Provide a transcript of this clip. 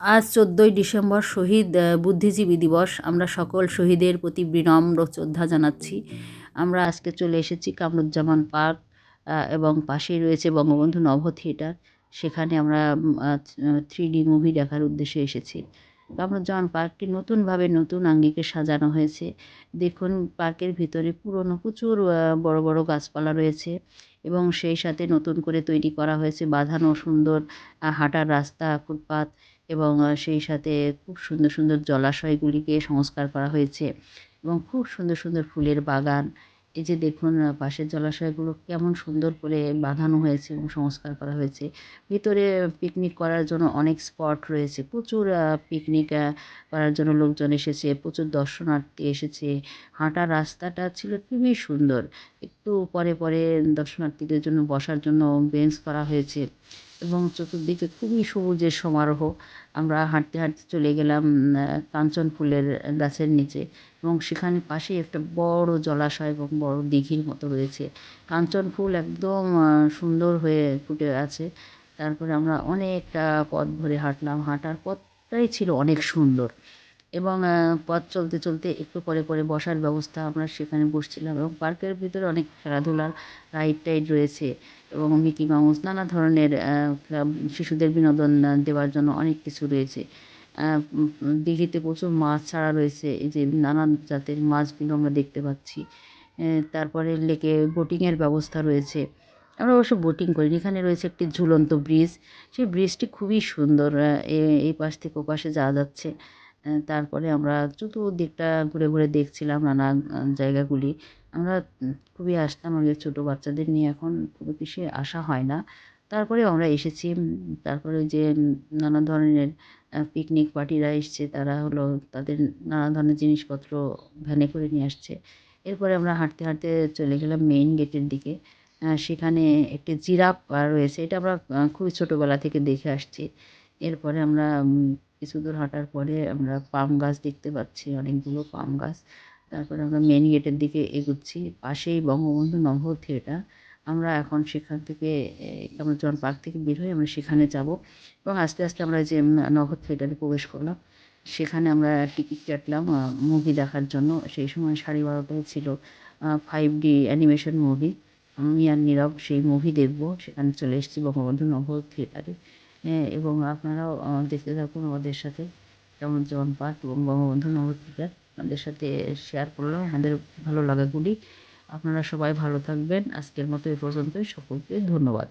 আজ চোদ্দোই ডিসেম্বর শহীদ বুদ্ধিজীবী দিবস। আমরা সকল শহীদের প্রতি বিনম্র শ্রদ্ধা জানাচ্ছি। আমরা আজকে চলে এসেছি কামরুজ্জামান পার্ক এবং পাশেই রয়েছে বঙ্গবন্ধু নভ থিয়েটার। সেখানে আমরা থ্রি ডি মুভি দেখার উদ্দেশ্যে এসেছি। কামরুজ্জামান পার্কটি নতুনভাবে নতুন আঙ্গিকে সাজানো হয়েছে। দেখুন, পার্কের ভিতরে পুরনো প্রচুর বড় বড় গাছপালা রয়েছে এবং সেই সাথে নতুন করে তৈরি করা হয়েছে বাঁধানো সুন্দর হাঁটার রাস্তা, ফুটপাত। এবং সেই সাথে খুব সুন্দর সুন্দর জলাশয়গুলিকে সংস্কার করা হয়েছে এবং খুব সুন্দর সুন্দর ফুলের বাগান। এই যে দেখুন পাশের জলাশয়গুলো কেমন সুন্দর করে বাঁধানো হয়েছে এবং সংস্কার করা হয়েছে। ভিতরে পিকনিক করার জন্য অনেক স্পট রয়েছে। প্রচুর পিকনিক করার জন্য লোকজন এসেছে, প্রচুর দর্শনার্থী এসেছে। হাঁটার রাস্তাটা ছিল খুবই সুন্দর। একটু পরে পরে দর্শনার্থীদের জন্য বসার জন্য বেঞ্চ করা হয়েছে। এবং চতুর্দিকে খুবই সবুজের সমারোহ। আমরা হাঁটতে হাঁটতে চলে গেলাম কাঞ্চন ফুলের গাছের নিচে এবং সেখানে পাশেই একটা বড় জলাশয় এবং বড় দিঘির মতো রয়েছে। কাঞ্চন ফুল একদম সুন্দর হয়ে ফুটে আছে। তারপরে আমরা অনেকটা পথ ধরে হাঁটলাম। হাঁটার পথটাই ছিল অনেক সুন্দর। এবং পথ চলতে চলতে একটু পরে পরে বসার ব্যবস্থা আমরা সেখানে বসছিলাম এবং পার্কের ভিতরে অনেক খেলাধুলার রাইড টাইড রয়েছে এবং মিকি মাউস নানা ধরনের শিশুদের বিনোদন দেওয়ার জন্য অনেক কিছু রয়েছে। দিঘিতে প্রচুর মাছ ছাড়া রয়েছে, এই যে নানান জাতের মাছগুলো আমরা দেখতে পাচ্ছি। তারপরে লেকে বোটিংয়ের ব্যবস্থা রয়েছে। আমরা অবশ্য বোটিং করিনি, এখানে রয়েছে একটি ঝুলন্ত ব্রিজ। সেই ব্রিজটি খুবই সুন্দর এই পাশ থেকে ও পাশে যাওয়া যাচ্ছে। তারপরে আমরা চতুর্দিকটা ঘুরে ঘুরে দেখছিলাম নানা জায়গাগুলি। আমরা খুবই আসতাম আমাদের ছোটো বাচ্চাদের নিয়ে এখন খুব বেশি আসা হয় না। তারপরে আমরা এসেছি তারপরে ওই যে নানা ধরনের পিকনিক পার্টিরা এসছে, তারা হলো তাদের নানা ধরনের জিনিসপত্র ভ্যানে করে নিয়ে আসছে। এরপরে আমরা হাঁটতে হাঁটতে চলে গেলাম মেইন গেটের দিকে। সেখানে একটি জিরাফ রয়েছে, এটা আমরা খুবই ছোটোবেলা থেকে দেখে আসছি। এরপরে আমরা কিছু দূর হাঁটার পরে আমরা পাম গাছ দেখতে পাচ্ছি, অনেকগুলো পাম গাছ। তারপরে আমরা মেন গেটের দিকে এগুচ্ছি, পাশেই বঙ্গবন্ধু নভ থিয়েটার। আমরা এখন সেখান থেকে আমরা জন পার্ক থেকে বের হয়ে আমরা সেখানে যাব। এবং আস্তে আস্তে আমরা যে নভ থিয়েটারে প্রবেশ করলাম, সেখানে আমরা টিকিট কাটলাম মুভি দেখার জন্য। সেই সময় সাড়ে বারোটায় ছিল ফাইভ ডি অ্যানিমেশন মুভি আমি আর নীরব সেই মুভি দেখব, সেখানে চলে এসেছি বঙ্গবন্ধু নভ থিয়েটারে। এবং আপনারাও দেখতে থাকুন আমাদের সাথে। যেমন জন পাঠ এবং বঙ্গবন্ধু থিয়েটার আমাদের সাথে শেয়ার করলাম আমাদের ভালো লাগাগুলি আপনারা সবাই ভালো থাকবেন। আজকের মতো এই পর্যন্তই। সকলকে ধন্যবাদ।